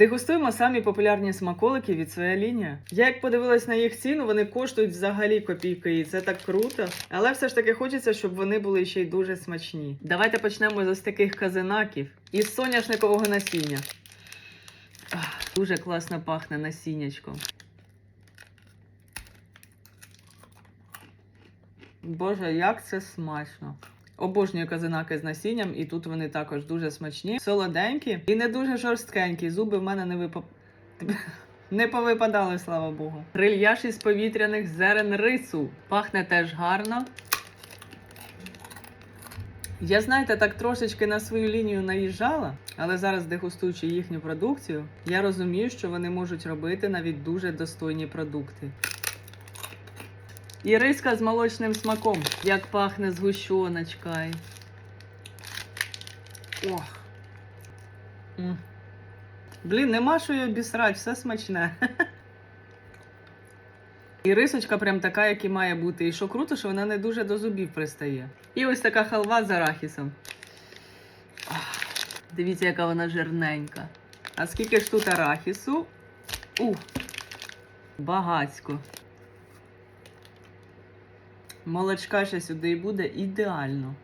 Дегустуємо самі популярні смаколики від своя лінія. Я як подивилась на їх ціну, вони коштують взагалі копійки, і це так круто. Але все ж таки хочеться, щоб вони були ще й дуже смачні. Давайте почнемо з ось таких казинаків із соняшникового насіння. Дуже класно пахне насіннячком. Боже, як це смачно! Обожнюю казинаки з насінням, і тут вони також дуже смачні, солоденькі і не дуже жорсткенькі. Зуби в мене не випав. Не повипадали, слава Богу. Грильяж із повітряних зерен рису. Пахне теж гарно. Я, знаєте, так трошечки на свою лінію наїжджала, але зараз, дегустуючи їхню продукцію, я розумію, що вони можуть робити навіть дуже достойні продукти. І риска з молочним смаком, як пахне згущоночка. Ох. Блін, нема що її обісрать, все смачне. І рисочка прям така, як і має бути. І що круто, що вона не дуже до зубів пристає. І ось така халва з арахісом. Ах, Дивіться, яка вона жирненька. А скільки ж тут арахісу? Ух, багацько. Молочка ще сюди буде ідеально.